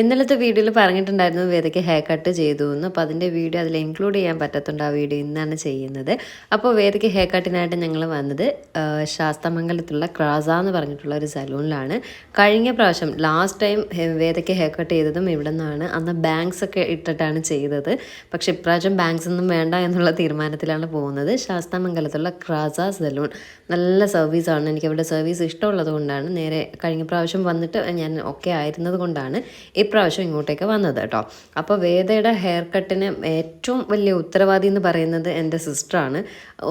ഇന്നലത്തെ വീഡിയോയിൽ പറഞ്ഞിട്ടുണ്ടായിരുന്നു വേദയ്ക്ക് ഹെയർ കട്ട് ചെയ്തു എന്ന്. അപ്പോൾ അതിന്റെ വീഡിയോ അതിൽ ഇൻക്ലൂഡ് ചെയ്യാൻ പറ്റത്തുണ്ട് ആ വീഡിയോ ഇന്നാണ് ചെയ്യുന്നത്. അപ്പോൾ വേദയ്ക്ക് ഹെയർ കട്ടിനായിട്ട് ഞങ്ങൾ വന്നത് ശാസ്തമംഗലത്തുള്ള ക്രാസ എന്ന് പറഞ്ഞിട്ടുള്ള ഒരു സലൂണിലാണ്. കഴിഞ്ഞ പ്രാവശ്യം ലാസ്റ്റ് ടൈം വേദയ്ക്ക് ഹെയർ കട്ട് ചെയ്തതും ഇവിടെ നിന്നാണ് അന്ന് ബാങ്ക്സ് ഒക്കെ ഇട്ടിട്ടാണ് ചെയ്തത്. പക്ഷേ ഇപ്രാവശ്യം ബാങ്ക്സ് ഒന്നും വേണ്ട എന്നുള്ള തീരുമാനത്തിലാണ് പോകുന്നത്. ശാസ്തമംഗലത്തുള്ള ക്രാസ സലൂൺ. നല്ല സർവീസാണ് എനിക്ക് അവിടെ സർവീസ് ഇഷ്ടമുള്ളത് കൊണ്ടാണ്. നേരെ കഴിഞ്ഞ പ്രാവശ്യം വന്നിട്ട് ഞാൻ ഒക്കെ ആയിരുന്നത് കൊണ്ടാണ്. ഇപ്രാവശ്യം ഇങ്ങോട്ടേക്ക് വന്നത് കേട്ടോ. അപ്പോൾ വേദയുടെ ഹെയർ കട്ടിന് ഏറ്റവും വലിയ ഉത്തരവാദി എന്ന് പറയുന്നത് എന്റെ സിസ്റ്ററാണ്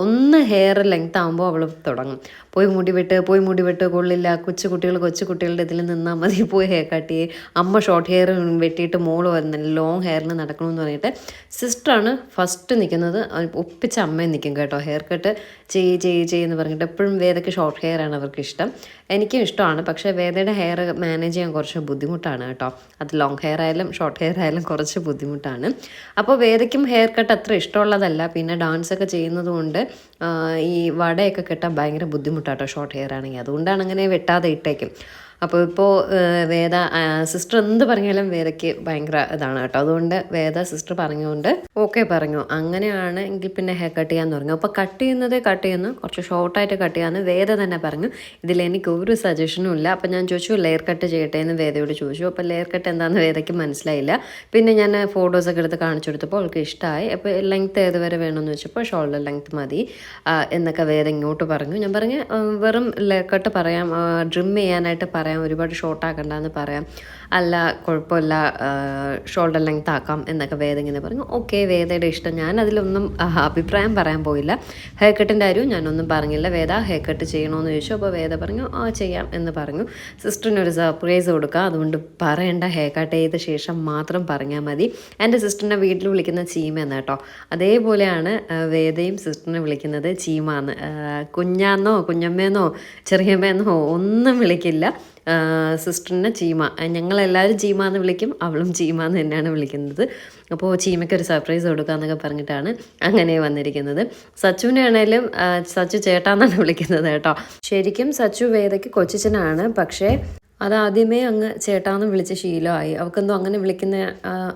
ഒന്ന് ഹെയർ ലെങ്ത് ആകുമ്പോൾ അവൾ തുടങ്ങും. പോയി മുടി വെട്ട് പോയി മുടി വെട്ട് കൊള്ളില്ല. കൊച്ചു കുട്ടികൾ കൊച്ചു കുട്ടികളുടെ ഇതിൽ നിന്നാൽ മതി. പോയി ഹെയർ കട്ട് ചെയ്യേ. അമ്മ ഷോർട്ട് ഹെയർ വെട്ടിയിട്ട് മോൾ വരുന്നില്ല ലോങ് ഹെയറിൽ നടക്കണമെന്ന് പറഞ്ഞിട്ട് സിസ്റ്ററാണ് ഫസ്റ്റ് നിൽക്കുന്നത് ഒപ്പിച്ച അമ്മയും നിൽക്കും കേട്ടോ. ഹെയർ കട്ട് ചെയ്യ് ചെയ്യ് ചെയ്യുമെന്ന് പറഞ്ഞിട്ട് എപ്പോഴും വേദയ്ക്ക് ഷോർട്ട് ഹെയർ ആണ് അവർക്ക് ഇഷ്ടം എനിക്കും ഇഷ്ടമാണ്. പക്ഷേ വേദയുടെ ഹെയർ മാനേജ് ചെയ്യാൻ കുറച്ച് ബുദ്ധിമുട്ടാണ് കേട്ടോ. അത് ലോങ് ഹെയർ ആയാലും ഷോർട്ട് ഹെയർ ആയാലും കുറച്ച് ബുദ്ധിമുട്ടാണ്. അപ്പോൾ വേദയ്ക്കും ഹെയർ കട്ട് അത്ര ഇഷ്ടമുള്ളതല്ല. പിന്നെ ഡാൻസ് ഒക്കെ ചെയ്യുന്നതുകൊണ്ട് ഈ വടയൊക്കെ കെട്ടാൻ ഭയങ്കര ബുദ്ധിമുട്ടാട്ടോ ഷോർട്ട് ഹെയർ ആണെങ്കിൽ. അതുകൊണ്ടാണ് അങ്ങനെ വെട്ടാതെ ഇട്ടേക്കും അപ്പോൾ ഇപ്പോൾ വേദ സിസ്റ്റർ എന്ത് പറഞ്ഞാലും വേദയ്ക്ക് ഭയങ്കര ഇതാണ് കേട്ടോ. അതുകൊണ്ട് വേദ സിസ്റ്റർ പറഞ്ഞുകൊണ്ട് ഓക്കെ പറഞ്ഞു. അങ്ങനെയാണ് എങ്കിൽ പിന്നെ ഹെയർ കട്ട് ചെയ്യാൻ പറഞ്ഞു അപ്പോൾ കട്ട് ചെയ്യുന്നത് കട്ട് ചെയ്യുന്നു. കുറച്ച് ഷോർട്ടായിട്ട് കട്ട് ചെയ്യാമെന്ന് വേദ തന്നെ പറഞ്ഞു. ഇതിൽ എനിക്ക് ഒരു സജഷനും ഇല്ല. അപ്പോൾ ഞാൻ ചോദിച്ചു ലെയർ കട്ട് ചെയ്യട്ടെ എന്ന് വേദയോട് ചോദിച്ചു. അപ്പോൾ ലെയർ കട്ട് എന്താണെന്ന് വേദയ്ക്ക് മനസ്സിലായില്ല. പിന്നെ ഞാൻ ഫോട്ടോസൊക്കെ എടുത്ത് കാണിച്ചു കൊടുത്തപ്പോൾ അവൾക്ക് ഇഷ്ടമായി അപ്പോൾ ലെങ്ത് ഏത് വരെ വേണമെന്ന് വെച്ചപ്പോൾ ഷോൾഡർ ലെങ്ത് മതി. എന്നൊക്കെ വേദ ഇങ്ങോട്ട് പറഞ്ഞു. ഞാൻ പറഞ്ഞു വെറും ലെയർ കട്ട് പറയാം. ഡ്രിം ചെയ്യാനായിട്ട് പറയാം. ഒരുപാട് ഷോർട്ട് ആക്കണ്ട എന്ന് പറയാം. അല്ല കുഴപ്പമില്ല ഷോൾഡർ ലെങ്ത് ആക്കാം എന്നൊക്കെ വേദ ഇങ്ങനെ പറഞ്ഞു. ഓക്കെ വേദയുടെ ഇഷ്ടം. ഞാൻ അതിലൊന്നും അഭിപ്രായം പറയാൻ പോയില്ല. ഹെയർ കട്ടിന്റെ കാര്യവും ഞാനൊന്നും പറഞ്ഞില്ല. വേദ ഹെയർ കട്ട് ചെയ്യണമെന്ന് ചോദിച്ചു. അപ്പോൾ വേദ പറഞ്ഞു ആ ചെയ്യാം എന്ന് പറഞ്ഞു. സിസ്റ്ററിനൊരു സർപ്രൈസ് കൊടുക്കുക അതുകൊണ്ട് പറയേണ്ട ഹെയർ കട്ട് ചെയ്ത ശേഷം മാത്രം പറഞ്ഞാൽ മതി. എന്റെ സിസ്റ്ററിനെ വീട്ടിൽ വിളിക്കുന്ന ചീമ എന്ന് കേട്ടോ. അതേപോലെയാണ് വേദയും സിസ്റ്ററിനെ വിളിക്കുന്നത് ചീമാന്ന്. കുഞ്ഞാന്നോ കുഞ്ഞമ്മേന്നോ ചെറിയമ്മേന്നോ ഒന്നും വിളിക്കില്ല. സിസ്റ്ററിനെ ചീമ. ഞങ്ങളെല്ലാവരും ചീമ എന്ന് വിളിക്കും അവളും ചീമ എന്ന് തന്നെയാണ് വിളിക്കുന്നത്. അപ്പോൾ ചീമയ്ക്ക് ഒരു സർപ്രൈസ് കൊടുക്കുക എന്നൊക്കെ പറഞ്ഞിട്ടാണ് അങ്ങനെ വന്നിരിക്കുന്നത്. സച്ചുവിനെ ആണേലും സച്ചു ചേട്ടാന്നാണ് വിളിക്കുന്നത് കേട്ടോ. ശരിക്കും സച്ചു വേദയ്ക്ക് കൊച്ചിച്ചനാണ് പക്ഷേ അതാദ്യമേ അങ്ങ് ചേട്ടാന്ന് വിളിച്ച ശീലമായി. അവൾക്കെന്തോ അങ്ങനെ വിളിക്കുന്ന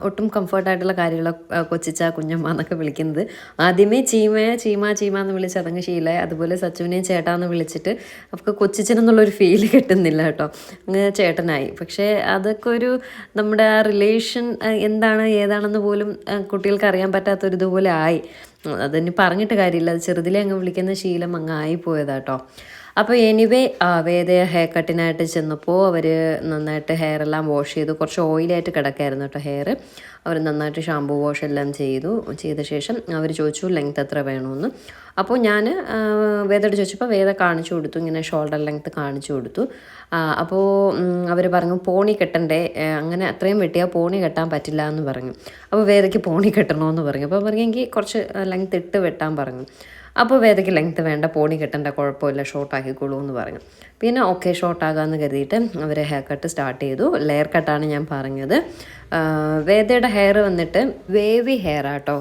ഒട്ടും കംഫർട്ടായിട്ടുള്ള കാര്യങ്ങളൊക്കെ കൊച്ചിച്ച കുഞ്ഞമ്മ എന്നൊക്കെ വിളിക്കുന്നത്. ആദ്യമേ ചീമയെ ചീമ ചീമ എന്ന് വിളിച്ച് അതങ്ങ് ശീലമായി അതുപോലെ സച്ചുവിനെയും ചേട്ടാന്ന് വിളിച്ചിട്ട് അവൾക്ക് കൊച്ചിച്ചനെന്നുള്ളൊരു ഫീൽ കിട്ടുന്നില്ല കേട്ടോ. അങ്ങ് ചേട്ടനായി. പക്ഷേ അതൊക്കെ ഒരു നമ്മുടെ ആ റിലേഷൻ എന്താണ് ഏതാണെന്ന് പോലും കുട്ടികൾക്ക് അറിയാൻ പറ്റാത്തൊരു ഇതുപോലെ ആയി. അതിന് പറഞ്ഞിട്ട് കാര്യമില്ല. അത് ചെറുതിലേ അങ്ങ് വിളിക്കുന്ന ശീലം അങ്ങ് ആയിപ്പോയതാട്ടോ അപ്പോൾ എനിവേ വേദ ഹെയർ കട്ടിനായിട്ട് ചെന്നപ്പോൾ അവർ നന്നായിട്ട് ഹെയർ എല്ലാം വാഷ് ചെയ്തു. കുറച്ച് ഓയിലായിട്ട് കിടക്കായിരുന്നു കേട്ടോ ഹെയർ അവർ നന്നായിട്ട് ഷാമ്പൂ വാഷ് എല്ലാം ചെയ്തു. ചെയ്ത ശേഷം അവർ ചോദിച്ചു ലെങ്ത് എത്ര വേണമെന്ന് അപ്പോൾ ഞാൻ വേദയോട് ചോദിച്ചപ്പോൾ വേദ കാണിച്ചു കൊടുത്തു. ഇങ്ങനെ ഷോൾഡർ ലെങ്ത് കാണിച്ചു കൊടുത്തു. അപ്പോൾ അവർ പറഞ്ഞു പോണി കെട്ടണ്ടേ. അങ്ങനെ അത്രയും വെട്ടിയാൽ പോണി കെട്ടാൻ പറ്റില്ല എന്ന് പറഞ്ഞു. അപ്പോൾ വേദയ്ക്ക് പോണി കെട്ടണമെന്ന് പറഞ്ഞു. അപ്പോൾ പറഞ്ഞെങ്കിൽ കുറച്ച് ലെങ്ത് ഇട്ട് വെട്ടാൻ പറഞ്ഞു. അപ്പോൾ വേദയ്ക്ക് ലെങ്ത് വേണ്ട പോണി കെട്ടണ്ട കുഴപ്പമില്ല ഷോർട്ടാക്കിക്കോളൂ എന്ന് പറഞ്ഞു. പിന്നെ ഓക്കെ ഷോർട്ടാകാമെന്ന് കരുതിയിട്ട് അവർ ഹെയർ കട്ട് സ്റ്റാർട്ട് ചെയ്തു. ലെയർ കട്ടാണ് ഞാൻ പറഞ്ഞത്. വേദയുടെ ഹെയർ വന്നിട്ട് വേവി ഹെയർ ആട്ടോ.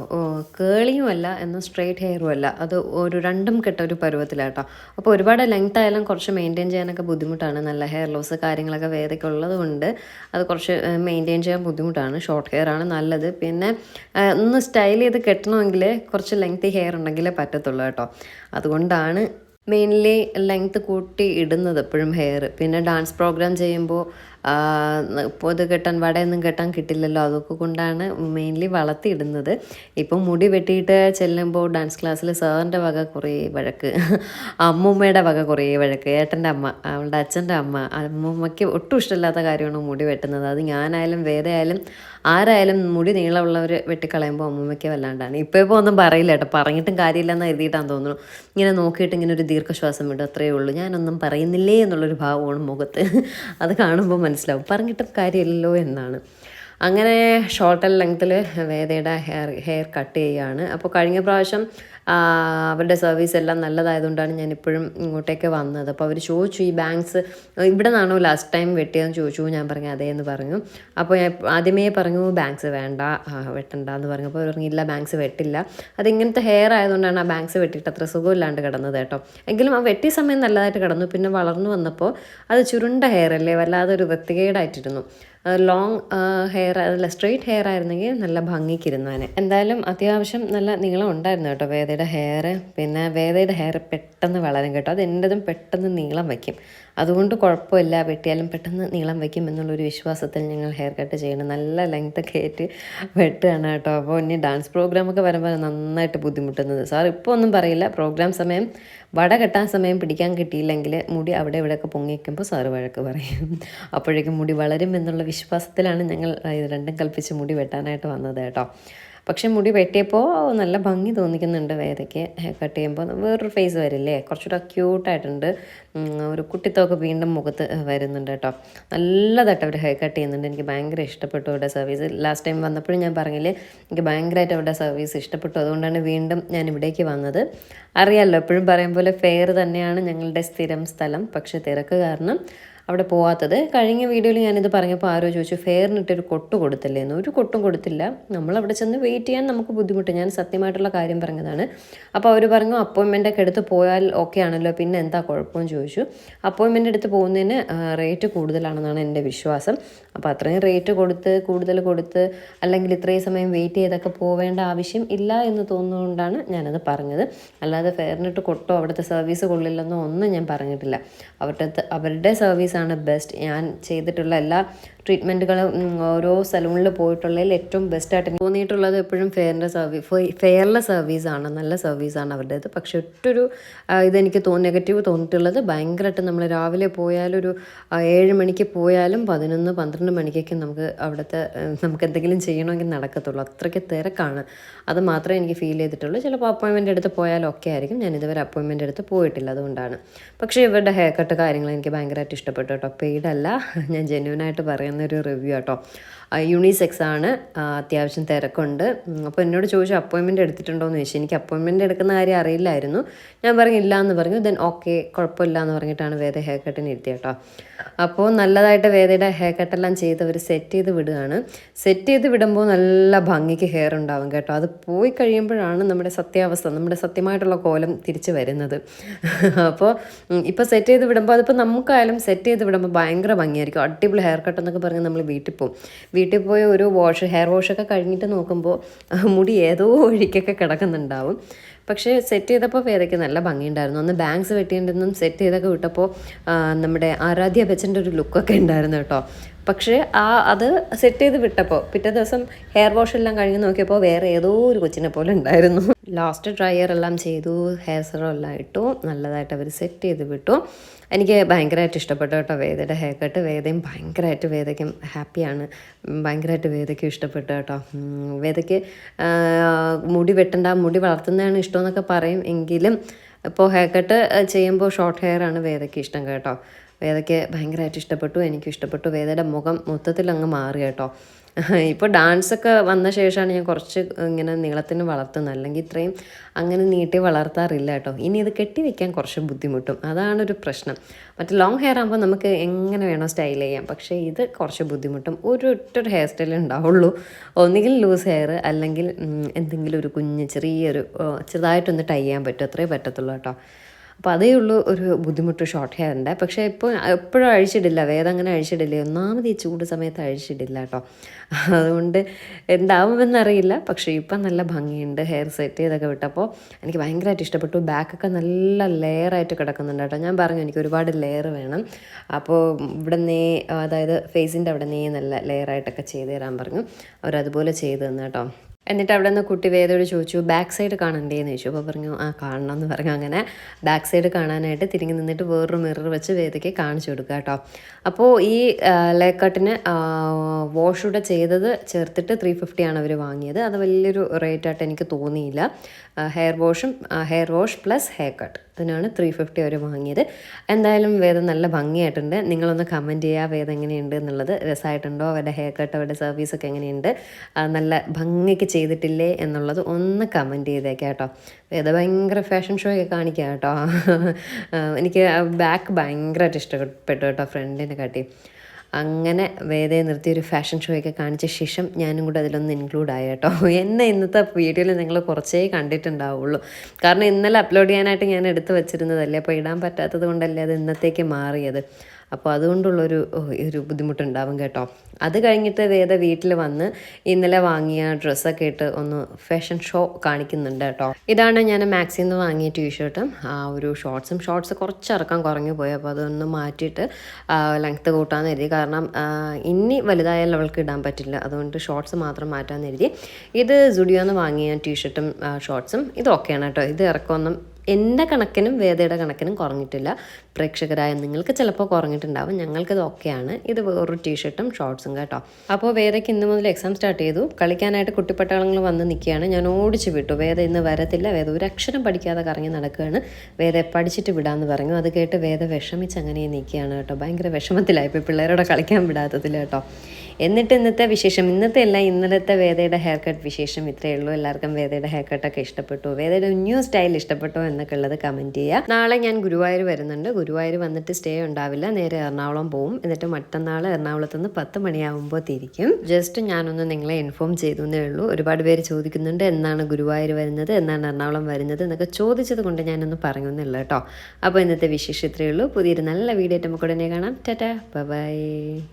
കേളിയും അല്ല എന്നാൽ സ്ട്രെയിറ്റ് ഹെയറും അല്ല. അത് ഒരു രണ്ടും കെട്ട ഒരു പരുവത്തിലാട്ടോ. അപ്പോൾ ഒരുപാട് ലെങ്ത് ആയാലും കുറച്ച് മെയിന്റെയിൻ ചെയ്യാനൊക്കെ ബുദ്ധിമുട്ടാണ്. നല്ല ഹെയർ ലോസ് കാര്യങ്ങളൊക്കെ വേദയ്ക്ക് ഉള്ളത് കൊണ്ട് അത് കുറച്ച് മെയിന്റെയിൻ ചെയ്യാൻ ബുദ്ധിമുട്ടാണ്. ഷോർട്ട് ഹെയർ ആണ് നല്ലത്. പിന്നെ ഒന്ന് സ്റ്റൈൽ ചെയ്ത് കെട്ടണമെങ്കിൽ കുറച്ച് ലെങ്തി ഹെയർ ഉണ്ടെങ്കിലേ പറ്റത്തുള്ളൂ. കേട്ടോ. അതുകൊണ്ടാണ് മെയിൻലി ലെങ്ത് കൂട്ടി ഇടുന്നത് എപ്പോഴും ഹെയർ പിന്നെ ഡാൻസ് പ്രോഗ്രാം ചെയ്യുമ്പോൾ ഇത് കെട്ടാൻ വടയൊന്നും കെട്ടാൻ കിട്ടില്ലല്ലോ. അതൊക്കെ കൊണ്ടാണ് മെയിൻലി വളർത്തിയിടുന്നത്. ഇപ്പം മുടി വെട്ടിയിട്ട് ചെല്ലുമ്പോൾ ഡാൻസ് ക്ലാസ്സിൽ സാറിന്റെ വക കുറേ വഴക്ക് അമ്മൂമ്മയുടെ വക കുറേ വഴക്ക് ഏട്ടന്റെ അമ്മ അവളുടെ അച്ഛന്റെ അമ്മ അമ്മൂമ്മയ്ക്ക് ഒട്ടും ഇഷ്ടമില്ലാത്ത കാര്യമാണ് മുടി വെട്ടുന്നത്. അത് ഞാനായാലും വേദയായാലും ആരായാലും മുടി നീളമുള്ളവർ വെട്ടിക്കളയുമ്പോൾ അമ്മൂമ്മയ്ക്ക് വല്ലാണ്ടാണ്. ഇപ്പോൾ ഇപ്പോൾ ഒന്നും പറയില്ല കേട്ടോ. പറഞ്ഞിട്ടും കാര്യമില്ലെന്ന് എഴുതിയിട്ടാന്ന് തോന്നുന്നു. ഇങ്ങനെ നോക്കിയിട്ട് ഇങ്ങനെ ഒരു ദീർഘശ്വാസം വിടും. അത്രയേ ഉള്ളൂ. ഞാനൊന്നും പറയുന്നില്ലേ എന്നുള്ളൊരു ഭാവമാണ് മുഖത്ത്. അത് കാണുമ്പോൾ മനസ്സിലാവും. പറഞ്ഞിട്ടും കാര്യമില്ലല്ലോ എന്നാണ്. അങ്ങനെ ഷോർട്ട് ആൻഡ് ലെങ്ത്തിൽ വേദയുടെ ഹെയർ ഹെയർ കട്ട് ചെയ്യുകയാണ് അപ്പോൾ കഴിഞ്ഞ പ്രാവശ്യം അവരുടെ സർവീസ് എല്ലാം നല്ലതായതുകൊണ്ടാണ് ഞാൻ ഇപ്പോഴും ഇങ്ങോട്ടേക്ക് വന്നത്. അപ്പോൾ അവർ ചോദിച്ചു ഈ ബാങ്ക്സ് ഇവിടെ നിന്നാണോ ലാസ്റ്റ് ടൈം വെട്ടിയതെന്ന് ചോദിച്ചു ഞാൻ പറഞ്ഞു അതേ എന്ന് പറഞ്ഞു. അപ്പോൾ ഞാൻ ആദ്യമേ പറഞ്ഞു ബാങ്ക്സ് വേണ്ട വെട്ടണ്ട എന്ന് പറഞ്ഞു. അപ്പോൾ പറഞ്ഞു ഇല്ല ബാങ്ക്സ് വെട്ടില്ല. അത് ഇങ്ങനത്തെ ഹെയർ ആയതുകൊണ്ടാണ് ആ ബാങ്ക്സ് വെട്ടിയിട്ട് അത്ര സുഖമില്ലാണ്ട് കിടന്നത് കേട്ടോ. എങ്കിലും ആ വെട്ടിയ സമയം നല്ലതായിട്ട് കിടന്നു. പിന്നെ വളർന്നു വന്നപ്പോൾ അത് ചുരുണ്ട ഹെയർ അല്ലേ? വല്ലാതെ ഒരു വൃത്തികേടായിട്ടിരുന്നു. ലോങ് ഹെയർ അല്ല സ്ട്രെയിറ്റ് ഹെയർ ആയിരുന്നെങ്കിൽ നല്ല ഭംഗിക്കിരുന്നേനെ എന്തായാലും അത്യാവശ്യം നല്ല നീളം ഉണ്ടായിരുന്നു കേട്ടോ വേദയുടെ ഹെയർ പിന്നെ വേദയുടെ ഹെയർ പെട്ടെന്ന് വളരും കേട്ടോ. അത് എന്റെതും പെട്ടെന്ന് നീളം വയ്ക്കും. അതുകൊണ്ട് കുഴപ്പമില്ല. വെട്ടിയാലും പെട്ടെന്ന് നീളം വയ്ക്കും എന്നുള്ളൊരു വിശ്വാസത്തിൽ ഞങ്ങൾ ഹെയർ കട്ട് ചെയ്യണം. നല്ല ലെങ്ത് ഒക്കെ ആയിട്ട് വെട്ടുകയാണ് കേട്ടോ. അപ്പോൾ ഇനി ഡാൻസ് പ്രോഗ്രാമൊക്കെ വരുമ്പോൾ നന്നായിട്ട് ബുദ്ധിമുട്ടുന്നത്. സാർ ഇപ്പോൾ ഒന്നും പറയില്ല. പ്രോഗ്രാം സമയം വട കെട്ടാൻ സമയം പിടിക്കാൻ കിട്ടിയില്ലെങ്കിൽ മുടി അവിടെ ഇവിടെയൊക്കെ പൊങ്ങിക്കുമ്പോൾ സാറ് വഴക്ക് പറയും. അപ്പോഴേക്കും മുടി വളരും എന്നുള്ള വിശ്വാസത്തിലാണ് ഞങ്ങൾ രണ്ടും കൽപ്പിച്ച് മുടി വെട്ടാനായിട്ട് വന്നത് കേട്ടോ. പക്ഷെ മുടി വെട്ടിയപ്പോൾ നല്ല ഭംഗി തോന്നിക്കുന്നുണ്ട് വേദയ്ക്ക്. കട്ട് ചെയ്യുമ്പോൾ വേറൊരു ഫേസ് വരില്ലേ? കുറച്ചുകൂടെ ക്യൂട്ടായിട്ടുണ്ട് ഒരു കുട്ടിത്തൊക്കെ വീണ്ടും മുഖത്ത് വരുന്നുണ്ട് കേട്ടോ. നല്ലതായിട്ട് അവർ ഹെയർ കട്ട് ചെയ്യുന്നുണ്ട്. എനിക്ക് ഭയങ്കര ഇഷ്ടപ്പെട്ടു അവരുടെ സർവീസ് ലാസ്റ്റ് ടൈം വന്നപ്പോഴും ഞാൻ പറഞ്ഞില്ലേ എനിക്ക് ഭയങ്കരമായിട്ട് അവരുടെ സർവീസ് ഇഷ്ടപ്പെട്ടു. അതുകൊണ്ടാണ് വീണ്ടും ഞാൻ ഇവിടേക്ക് വന്നത്. അറിയാമല്ലോ എപ്പോഴും പറയും പോലെ ഫെയർ തന്നെയാണ് ഞങ്ങളുടെ സ്ഥിരം സ്ഥലം. പക്ഷേ തിരക്ക് കാരണം അവിടെ പോവാത്തത്. കഴിഞ്ഞ വീഡിയോയിൽ ഞാനിത് പറഞ്ഞപ്പോൾ ആരോ ചോദിച്ചു ഫെയറിനിട്ടൊരു കൊട്ട് കൊടുത്തില്ലേ? എന്ന്. ഒരു കൊട്ടും കൊടുത്തില്ല. നമ്മൾ അവിടെ ചെന്ന് വെയിറ്റ് ചെയ്യാൻ നമുക്ക് ബുദ്ധിമുട്ട്. ഞാൻ സത്യമായിട്ടുള്ള കാര്യം പറഞ്ഞതാണ്. അപ്പോൾ അവർ പറഞ്ഞു അപ്പോയിൻമെന്റ് ഒക്കെ എടുത്ത് പോയാൽ ഓക്കെ ആണല്ലോ. പിന്നെ എന്താ കുഴപ്പമെന്ന് ചോദിച്ചു. അപ്പോയിൻമെന്റ് എടുത്ത് പോകുന്നതിന് റേറ്റ് കൂടുതലാണെന്നാണ് എന്റെ വിശ്വാസം. അപ്പോൾ അത്രയും റേറ്റ് കൊടുത്ത് കൂടുതൽ കൊടുത്ത് അല്ലെങ്കിൽ ഇത്രയും സമയം വെയിറ്റ് ചെയ്തൊക്കെ പോവേണ്ട ആവശ്യം ഇല്ല എന്ന് തോന്നുന്നതുകൊണ്ടാണ് ഞാനത് പറഞ്ഞത്. അല്ലാതെ ഫെയറിനിട്ട് കൊട്ടോ അവിടുത്തെ സർവീസ് കൊള്ളില്ലെന്നോ ഒന്നും ഞാൻ പറഞ്ഞിട്ടില്ല. അവരുടെ അവരുടെ സർവീസാണ് ബെസ്റ്റ് ഞാൻ ചെയ്തിട്ടുള്ള എല്ലാ ട്രീറ്റ്മെന്റുകളും ഓരോ സലൂണിൽ പോയിട്ടുള്ളതിൽ ഏറ്റവും ബെസ്റ്റായിട്ട് എനിക്ക് തോന്നിയിട്ടുള്ളത് എപ്പോഴും ഫെയറിന്റെ സർവീസ് ഫെയറിലെ സർവീസാണ് നല്ല സർവീസാണ് അവരുടേത്. പക്ഷെ ഒറ്റൊരു ഇതെനിക്ക് തോന്നി നെഗറ്റീവ് തോന്നിയിട്ടുള്ളത് ഭയങ്കരമായിട്ട് നമ്മൾ രാവിലെ പോയാലൊരു ഏഴ് മണിക്ക് പോയാലും പതിനൊന്ന് പന്ത്രണ്ട് മണിക്കൊക്കെ നമുക്ക് അവിടുത്തെ നമുക്ക് എന്തെങ്കിലും ചെയ്യണമെങ്കിൽ നടക്കത്തുള്ളൂ. അത്രയ്ക്ക് തിരക്കാണ്. അത് മാത്രമേ എനിക്ക് ഫീൽ ചെയ്തിട്ടുള്ളൂ. ചിലപ്പോൾ അപ്പോയിൻമെന്റ് എടുത്ത് പോയാലും ഒക്കെ ആയിരിക്കും. ഞാൻ ഇതുവരെ അപ്പോയിൻമെന്റ് എടുത്ത് പോയിട്ടില്ല അതുകൊണ്ടാണ്. പക്ഷേ ഇവരുടെ ഹെയർ കട്ട് കാര്യങ്ങൾ എനിക്ക് ഭയങ്കരമായിട്ട് ഇഷ്ടപ്പെട്ടു കേട്ടോ. പെയ്ഡല്ല ഞാൻ ജെന്യൂനായിട്ട് പറയുന്ന ഒരു റിവ്യൂ കേട്ടോ യൂണിസെക്സ് ആണ് അത്യാവശ്യം തിരക്കുണ്ട്. അപ്പോൾ എന്നോട് ചോദിച്ചു അപ്പോയിൻമെന്റ് എടുത്തിട്ടുണ്ടോ? എന്ന് ചോദിച്ചു. എനിക്ക് അപ്പോയിൻമെന്റ് എടുക്കുന്ന കാര്യം അറിയില്ലായിരുന്നു. ഞാൻ പറഞ്ഞു ഇല്ല എന്ന് പറഞ്ഞു. ദെൻ ഓക്കെ കുഴപ്പമില്ല എന്ന് പറഞ്ഞിട്ടാണ് വേദ ഹെയർ കട്ടിന് ഇരുത്തി കേട്ടോ അപ്പോൾ നല്ലതായിട്ട് വേദയുടെ ഹെയർ കട്ടെല്ലാം ചെയ്ത് അവർ സെറ്റ് ചെയ്ത് വിടുകയാണ്. സെറ്റ് ചെയ്ത് വിടുമ്പോൾ നല്ല ഭംഗിക്ക് ഹെയർ ഉണ്ടാവും കേട്ടോ. അത് പോയി കഴിയുമ്പോഴാണ് നമ്മുടെ സത്യാവസ്ഥ നമ്മുടെ സത്യമായിട്ടുള്ള കോലം തിരിച്ചു വരുന്നത്. അപ്പോൾ ഇപ്പോൾ സെറ്റ് ചെയ്ത് വിടുമ്പോൾ അതിപ്പോൾ നമുക്കായാലും സെറ്റ് ചെയ്ത് വിടുമ്പോൾ ഭയങ്കര ഭംഗിയായിരിക്കും. അടിപൊളി ഹെയർ കട്ട് എന്നൊക്കെ പറഞ്ഞ് നമ്മൾ വീട്ടിൽ പോകും വീട്ടിൽ പോയി ഒരു വാഷ് ഹെയർ വാഷൊക്കെ കഴിഞ്ഞിട്ട് നോക്കുമ്പോൾ മുടി ഏതോ ഒഴിക്കൊക്കെ കിടക്കുന്നുണ്ടാവും. പക്ഷേ സെറ്റ് ചെയ്തപ്പോൾ വേദയ്ക്ക് നല്ല ഭംഗിയുണ്ടായിരുന്നു. അന്ന് ബാങ്ക്സ് വെട്ടിയിട്ടുണ്ടെന്നും സെറ്റ് ചെയ്തൊക്കെ വിട്ടപ്പോൾ നമ്മുടെ ആരാധ്യ ബച്ചന്റെ ഒരു ലുക്കൊക്കെ ഉണ്ടായിരുന്നു കേട്ടോ. പക്ഷേ ആ അത് സെറ്റ് ചെയ്ത് വിട്ടപ്പോൾ പിറ്റേ ദിവസം ഹെയർ വാഷ് എല്ലാം കഴിഞ്ഞ് നോക്കിയപ്പോൾ വേറെ ഏതോ ഒരു കൊച്ചിനെ പോലെ ഉണ്ടായിരുന്നു. ലാസ്റ്റ് ഡ്രയർ എല്ലാം ചെയ്തു ഹെയർ സെറം എല്ലാം ഇട്ടു നല്ലതായിട്ട് അവർ സെറ്റ് ചെയ്ത് വിട്ടു. എനിക്ക് ഭയങ്കരമായിട്ട് ഇഷ്ടപ്പെട്ടു കേട്ടോ വേദയുടെ ഹെയർ കട്ട് വേദയും ഭയങ്കരമായിട്ട് വേദയ്ക്കും ഹാപ്പിയാണ് ഭയങ്കരമായിട്ട് വേദയ്ക്കും ഇഷ്ടപ്പെട്ടു കേട്ടോ. വേദയ്ക്ക് മുടി വെട്ടണ്ട മുടി വളർത്തുന്നതാണ് ഇഷ്ടമെന്നൊക്കെ പറയും. എങ്കിലും ഇപ്പോൾ ഹെയർ കട്ട് ചെയ്യുമ്പോൾ ഷോർട്ട് ഹെയർ ആണ് വേദയ്ക്ക് ഇഷ്ടം കേട്ടോ. വേദയ്ക്ക് ഭയങ്കരമായിട്ട് ഇഷ്ടപ്പെട്ടു എനിക്കും ഇഷ്ടപ്പെട്ടു. വേദയുടെ മുഖം മൊത്തത്തിൽ അങ്ങ് മാറി കേട്ടോ. ഇപ്പോൾ ഡാൻസൊക്കെ വന്ന ശേഷമാണ് ഞാൻ കുറച്ച് ഇങ്ങനെ നീളത്തിന് വളർത്തുന്നത്. അല്ലെങ്കിൽ ഇത്രയും അങ്ങനെ നീട്ടി വളർത്താറില്ല കേട്ടോ. ഇനി ഇത് കെട്ടി വെക്കാൻ കുറച്ച് ബുദ്ധിമുട്ടും. അതാണ് ഒരു പ്രശ്നം. മറ്റേ ലോങ് ഹെയർ ആകുമ്പോൾ നമുക്ക് എങ്ങനെ വേണോ സ്റ്റൈൽ ചെയ്യാം. പക്ഷേ ഇത് കുറച്ച് ബുദ്ധിമുട്ടും. ഒരു ഒറ്റൊരു ഹെയർ സ്റ്റൈൽ ഉണ്ടാവുള്ളൂ. ഒന്നുകിൽ ലൂസ് ഹെയർ അല്ലെങ്കിൽ എന്തെങ്കിലും ഒരു കുഞ്ഞ് ചെറിയൊരു ചെറുതായിട്ടൊന്ന് ടൈ ചെയ്യാൻ പറ്റും. അത്രേ പറ്റത്തുള്ളൂ കേട്ടോ. അപ്പോൾ അതേ ഉള്ളൂ ഒരു ബുദ്ധിമുട്ട് ഷോർട്ട് ഹെയർ ഉണ്ട് പക്ഷേ ഇപ്പോൾ എപ്പോഴും അഴിച്ചിടില്ല വേദം അങ്ങനെ അഴിച്ചിടില്ല ഒന്നാമത് ഈ ചൂട് സമയത്ത് അഴിച്ചിടില്ല കേട്ടോ അതുകൊണ്ട് എന്താവുമെന്നറിയില്ല പക്ഷേ ഇപ്പം നല്ല ഭംഗിയുണ്ട് ഹെയർ സെറ്റ് ചെയ്തൊക്കെ വിട്ടപ്പോൾ എനിക്ക് ഭയങ്കരമായിട്ട് ഇഷ്ടപ്പെട്ടു ബാക്കൊക്കെ നല്ല ലെയറായിട്ട് കിടക്കുന്നുണ്ട് കേട്ടോ ഞാൻ പറഞ്ഞു എനിക്ക് ഒരുപാട് ലെയർ വേണം. അപ്പോൾ ഇവിടെ നേ അതായത് ഫേസിന്റെ അവിടെ നേ നല്ല ലെയറായിട്ടൊക്കെ ചെയ്ത് തരാൻ പറഞ്ഞു. അവരതുപോലെ ചെയ്ത് തന്നു കേട്ടോ എന്നിട്ട് അവിടെ നിന്ന് കുട്ടി വേദയോട് ചോദിച്ചു ബാക്ക് സൈഡ് കാണണ്ടേന്ന് ചോദിച്ചു. അപ്പോൾ പറഞ്ഞു ആ കാണണം എന്ന് പറഞ്ഞു അങ്ങനെ. ബാക്ക് സൈഡ് കാണാനായിട്ട് തിരിഞ്ഞ് നിന്നിട്ട് വേറൊരു മിറർ വെച്ച് വേദയ്ക്ക് കാണിച്ചു കൊടുക്കുക കേട്ടോ അപ്പോൾ ഈ ലേക്കട്ടിന് വാഷൂടെ ചെയ്തത് ചേർത്തിട്ട് ത്രീ ഫിഫ്റ്റിയാണ് അവർ വാങ്ങിയത്. അത് വലിയൊരു റേറ്റായിട്ട് എനിക്ക് തോന്നിയില്ല. ഹെയർ വാഷും hair wash plus hair cut അതിനാണ് ത്രീ ഫിഫ്റ്റി അവർ വാങ്ങിയത്. എന്തായാലും വേദം നല്ല ഭംഗിയായിട്ടുണ്ട്. നിങ്ങളൊന്ന് കമന്റ് ചെയ്യുക വേദം എങ്ങനെയുണ്ട് എന്നുള്ളത്. രസമായിട്ടുണ്ടോ? അവരുടെ ഹെയർ കട്ട് അവരുടെ സർവീസൊക്കെ എങ്ങനെയുണ്ട്? നല്ല ഭംഗിക്ക് ചെയ്തിട്ടില്ലേ എന്നുള്ളത് ഒന്ന് കമന്റ് ചെയ്തേക്കാം കേട്ടോ. വേദ ഭയങ്കര ഫാഷൻ ഷോ ഒക്കെ കാണിക്കുക കേട്ടോ. എനിക്ക് ബാക്ക് ഭയങ്കരമായിട്ട് ഇഷ്ടപ്പെട്ടു കേട്ടോ ഫ്രണ്ടിനെ കാട്ടി. അങ്ങനെ വേദയെ നിർത്തി ഒരു ഫാഷൻ ഷോയൊക്കെ കാണിച്ച ശേഷം ഞാനും കൂടെ അതിലൊന്ന് ഇൻക്ലൂഡ് ആയി കേട്ടോ. എന്നെ ഇന്നത്തെ വീഡിയോയിൽ നിങ്ങൾ കുറച്ചേ കണ്ടിട്ടുണ്ടാവുള്ളൂ. കാരണം ഇന്നലെ അപ്ലോഡ് ചെയ്യാനായിട്ട് ഞാൻ എടുത്തു വെച്ചിരുന്നതല്ലേ? അപ്പോൾ ഇടാൻ പറ്റാത്തത് കൊണ്ടല്ലേ അത് ഇന്നത്തേക്ക് മാറിയത്? അപ്പോൾ അതുകൊണ്ടുള്ളൊരു ഒരു ബുദ്ധിമുട്ടുണ്ടാവും കേട്ടോ. അത് കഴിഞ്ഞിട്ട് വേദ വീട്ടിൽ വന്ന് ഇന്നലെ വാങ്ങിയ ഡ്രസ്സൊക്കെ ഇട്ട് ഒന്ന് ഫാഷൻ ഷോ കാണിക്കുന്നുണ്ട് കേട്ടോ. ഇതാണ് ഞാൻ മാക്സിൽ നിന്ന് വാങ്ങിയ ടീഷർട്ടും. ആ ഒരു ഷോർട്സും ഷോർട്സ് കുറച്ച് ഇറക്കം കുറഞ്ഞു പോയി. അപ്പോൾ അതൊന്ന് മാറ്റിയിട്ട് ലെങ്ത്ത് കൂട്ടാമെന്ന് കരുതി കാരണം ഇനി വലുതായാലും അവൾക്ക് ഇടാൻ പറ്റില്ല. അതുകൊണ്ട് ഷോർട്സ് മാത്രം മാറ്റാമെന്ന് കരുതി ഇത് സുഡിയോന്ന് വാങ്ങിയ ടീഷർട്ടും ഷോർട്സും ഇതൊക്കെയാണ് കേട്ടോ. ഇത് ഇറക്കമൊന്നും എന്റെ കണക്കിനും വേദയുടെ കണക്കിനും കുറഞ്ഞിട്ടില്ല. പ്രേക്ഷകരായ നിങ്ങൾക്ക് ചിലപ്പോൾ കുറഞ്ഞിട്ടുണ്ടാവും. ഞങ്ങൾക്കിത് ഓക്കെയാണ്. ഇത് വേറൊരു ടീഷർട്ടും ഷോർട്സും കേട്ടോ. അപ്പോൾ വേദയ്ക്ക് ഇന്ന് മുതൽ എക്സാം സ്റ്റാർട്ട് ചെയ്തു. കളിക്കാനായിട്ട് കുട്ടിപ്പട്ടാളങ്ങൾ വന്ന് നിൽക്കുകയാണ്. ഞാൻ ഓടിച്ചു വിട്ടു. വേദ ഇന്ന് വരത്തില്ല. വേദ ഒരു അക്ഷരം പഠിക്കാതെ കറങ്ങി നടക്കുകയാണ്. വേദ പഠിച്ചിട്ട് വിടാമെന്ന് പറഞ്ഞു. അത് കേട്ട് വേദ വിഷമിച്ച് അങ്ങനെ നിൽക്കുകയാണ് കേട്ടോ. ഭയങ്കര വിഷമത്തിലായി. ഇപ്പോൾ പിള്ളേരോടെ കളിക്കാൻ വിടാത്തതിൽ കേട്ടോ. എന്നിട്ട് ഇന്നത്തെ വിശേഷം ഇന്നത്തെ അല്ല ഇന്നലത്തെ വേദയുടെ ഹെയർ കട്ട് വിശേഷം ഇത്രയേ ഉള്ളൂ. എല്ലാവർക്കും വേദയുടെ ഹെയർ കട്ടൊക്കെ ഇഷ്ടപ്പെട്ടു. വേദയുടെ ന്യൂ സ്റ്റൈൽ ഇഷ്ടപ്പെട്ടോ എന്നൊക്കെ ഉള്ളത് കമന്റ് ചെയ്യുക. നാളെ ഞാൻ ഗുരുവായൂർ വരുന്നുണ്ട്. ഗുരുവായൂർ വന്നിട്ട് സ്റ്റേ ഉണ്ടാവില്ല. നേരെ എറണാകുളം പോവും. എന്നിട്ട് മറ്റന്നാൾ എറണാകുളത്ത് നിന്ന് പത്ത് മണിയാകുമ്പോൾ തിരിക്കും ജസ്റ്റ് ഞാനൊന്ന് നിങ്ങളെ ഇൻഫോം ചെയ്തു എന്നേ ഉള്ളൂ. ഒരുപാട് പേര് ചോദിക്കുന്നുണ്ട് എന്നാണ് ഗുരുവായൂർ വരുന്നത്? എന്നാണ് എറണാകുളം വരുന്നത്? എന്നൊക്കെ ചോദിച്ചത് കൊണ്ട് ഞാനൊന്ന് പറഞ്ഞു എന്നുള്ളൂ കേട്ടോ. അപ്പോൾ ഇന്നത്തെ വിശേഷം ഇത്രയേ ഉള്ളൂ. പുതിയൊരു നല്ല വീഡിയോ ആയിട്ട് നമുക്ക് ഉടനെ കാണാം. ടാറ്റാ. ബൈ.